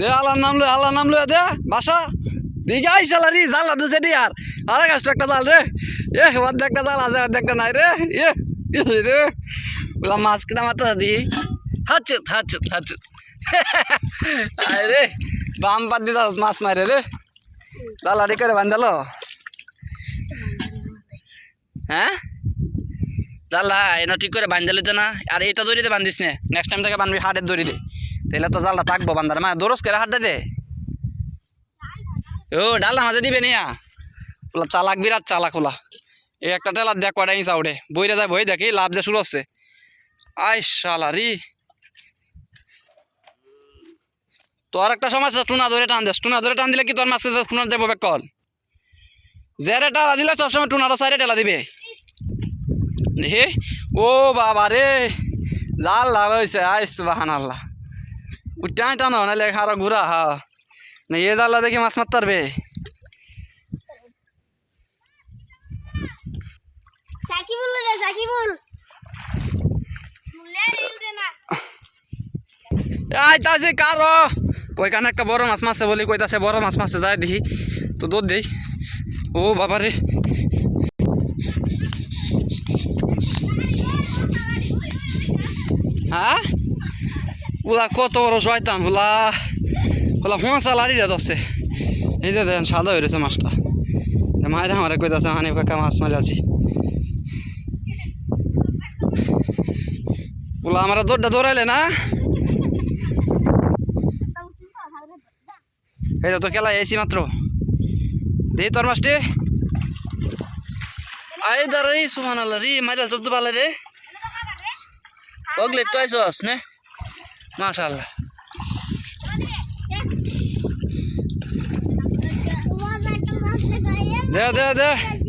দে আল্লাহর নাম লো আল্লাহর নাম লো দে, বাসা। দিকে আইসালা রে জাল দুসে দি আর। আরে গাছটা একটা জাল রে। এ, অর্ধেকটা জাল আছে, অর্ধেকটা নাই রে। এ রে। বলা মাছ কিনা মাথা দি হাচুত হাচুত হাচুত। আরে বাম পাত দিতা মাছ মারে রে। দালারি করে বান্ধালো। হ্যাঁ? জালটা এনে ঠিক করে বান্ধি দিলে না। আর এইটা দড়িতে বান্ধিস নে। নেক্সট টাইম থেকে বানবি হাটের দড়ি দে তাহলে তো জালটা থাকব বান্দার মা দরস করে হাটটা দে। ও ডালা মাঝে দিবে নিয়া। ওলা চালাক বিরাট চালাক ওলা এই একটা টেলার দেখ কটা ইঞ্চা উঠে বইরে যায় বই দেখি, লাভ যে শুরু হচ্ছে। আই শালারি তোর একটা সমস্যা টুনা ধরে টান দিস টুনা ধরে টান দিলে কি তোর মাছকে টুনা দেবো কল জেরে টালা দিলে সবসময় টুনাটা সাইডে টেলা দিবে। হে, ও বাবা রে। জাল হয়েছে আইস বাহান আল্লাহ উঠাই টানো নাহলে খারো ঘুরা হা না এ জাল্লা দেখি মাছ মারতে পারবে সাকিবুল রে সাকিবুল মুলে রে না আইতাছে কারও ওইখানে একটা বড় মাছ মারছে বলি কইতাছে বড় মাছ মারছে যাই দেখি তো দৌড় দেই ও বাবা রে হ্যাঁ ওলা কত বড় শয়তান ওলা ওলা লাড়ি রে দশে এই যে দেখেন সাদা হয়ে রয়েছে মাছটা মায়ের আমার কইতাছে হানি কাকা মাছ মারি আছি ওলা আমরা দৌড়টা দৌড়াইলে না এই তো খেলা এসি মাত্র দেই তোর মাছটি আই দাঁড়া রে সুমান আল্লাহ রে মাইরা চলতে পারলে রে ওগলে তো আইসস নে মাশাআল্লাহ। দে দে দে।